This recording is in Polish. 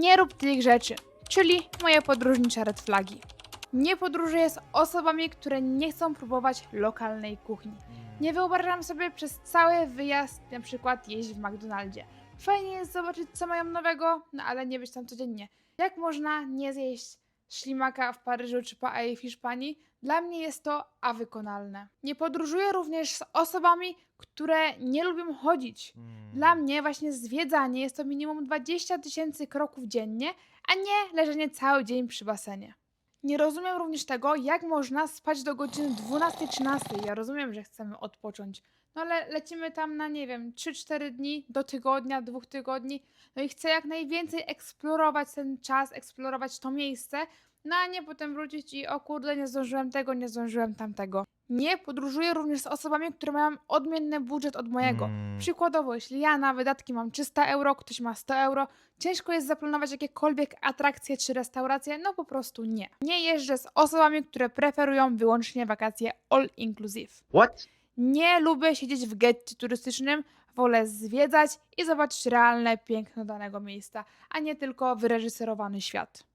Nie rób tych rzeczy, czyli moje podróżnicze red flagi. Nie podróżuję z osobami, które nie chcą próbować lokalnej kuchni. Nie wyobrażam sobie przez cały wyjazd na przykład jeść w McDonaldzie. Fajnie jest zobaczyć, co mają nowego, no ale nie być tam codziennie. Jak można nie zjeść ślimaka w Paryżu czy paella w Hiszpanii? Dla mnie jest to awykonalne. Nie podróżuję również z osobami, które nie lubią chodzić. Dla mnie właśnie zwiedzanie jest to minimum 20 tysięcy kroków dziennie, a nie leżenie cały dzień przy basenie. Nie rozumiem również tego, jak można spać do godziny 12-13. Ja rozumiem, że chcemy odpocząć, no ale lecimy tam na, nie wiem, 3-4 dni, do tygodnia, dwóch tygodni, no i chcę jak najwięcej eksplorować ten czas, eksplorować to miejsce, no a nie potem wrócić i o kurde, nie zdążyłem tego, nie zdążyłem tamtego. Nie podróżuję również z osobami, które mają odmienny budżet od mojego. Mm. Przykładowo, jeśli ja na wydatki mam 300 euro, ktoś ma 100 euro, ciężko jest zaplanować jakiekolwiek atrakcje czy restauracje, no po prostu nie. Nie jeżdżę z osobami, które preferują wyłącznie wakacje all inclusive. What? Nie lubię siedzieć w getcie turystycznym, wolę zwiedzać i zobaczyć realne piękno danego miejsca, a nie tylko wyreżyserowany świat.